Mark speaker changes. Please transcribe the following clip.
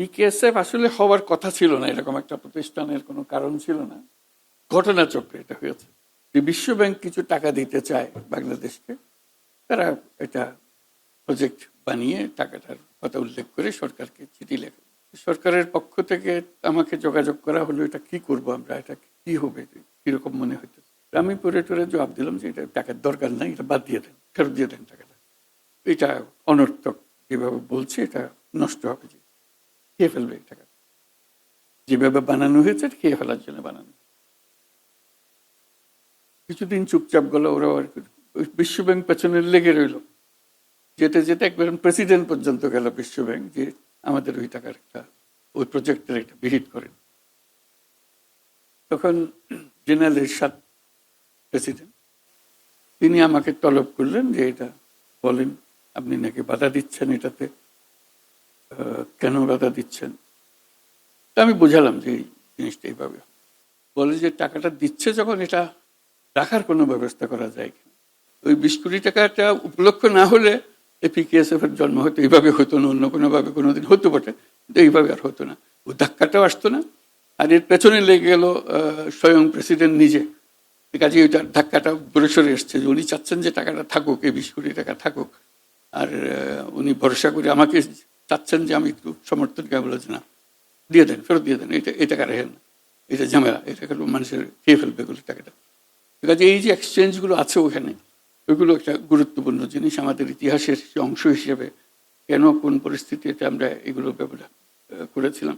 Speaker 1: PKSF আসলে হওয়ার কথা ছিল না, এরকম একটা প্রতিষ্ঠানের কোনো কারণ ছিল না। ঘটনাচক্রে এটা হয়েছে। যে বিশ্বব্যাংক কিছু টাকা দিতে চায় বাংলাদেশকে, তারা এটা প্রজেক্ট বানিয়ে টাকাটার কথা উল্লেখ করে সরকারকে চিঠি লেখে। সরকারের পক্ষ থেকে আমাকে যোগাযোগ করা হলো, এটা কি করব আমরা, এটা কি হবে, কীরকম মনে হইতেছে। আমি পরে টরে জবাব দিলাম যে এটা টাকার দরকার নাই, এটা বাদ দিয়ে দেন, ফেরত দিয়ে দেন টাকাটা। এটা অনর্থক যেভাবে বলছে, এটা নষ্ট হবে। যে খেয়ে ফেলবে যেভাবে বানানো হয়েছে খেয়ে ফেলার জন্য বানানো। কিছুদিন চুপচাপ গেল, ওরা আর বিশ্বব্যাংক পেছনে লেগে রইল। যেতে যেতে একবার প্রেসিডেন্ট পর্যন্ত গেল বিশ্বব্যাংক, যে আমাদের ওই টাকার একটা, ওই প্রজেক্টের একটা ভিজিট করেন। তখন জেনারেল এরশাদ প্রেসিডেন্ট, তিনি আমাকে তলব করলেন যে এটা বলেন, আপনি নাকি বাধা দিচ্ছেন এটাতে। কেন বাধা দিচ্ছেন? তা আমি বুঝালাম যে এই জিনিসটা এইভাবে। বলে যে টাকাটা দিচ্ছে যখন এটা রাখার কোনো ব্যবস্থা করা যায় কিনা। ওই বিশ কোটি টাকাটা উপলক্ষ না হলে এপিকেএসএফ এর জন্ম হয়তো এইভাবে হতো না, অন্য কোনোভাবে কোনোদিন হতো বটে, কিন্তু এইভাবে আর হতো না। ও ধাক্কাটাও আসতো না, আর এর পেছনে লেগে গেল স্বয়ং প্রেসিডেন্ট নিজে। কাজে ওইটার ধাক্কাটা ঘুরে সরে এসছে যে উনি চাচ্ছেন যে টাকাটা থাকুক, এই বিশ কোটি টাকা থাকুক। আর উনি ভরসা করে আমাকে চাচ্ছেন যে আমি একটু সমর্থন কে বলেছি না। দিয়ে দেন, ফেরত দিয়ে দেন, এটা এটা টাকা রেখেন এটা ঝামেলা, এটা কেন মানুষের খেয়ে ফেলবে এগুলো টাকাটা ঠিক আছে, এই যে এক্সচেঞ্জগুলো আছে ওখানে, ওইগুলো একটা গুরুত্বপূর্ণ জিনিস আমাদের ইতিহাসের অংশ হিসেবে। কেন, কোন পরিস্থিতিতে আমরা এগুলো ব্যবহার করেছিলাম?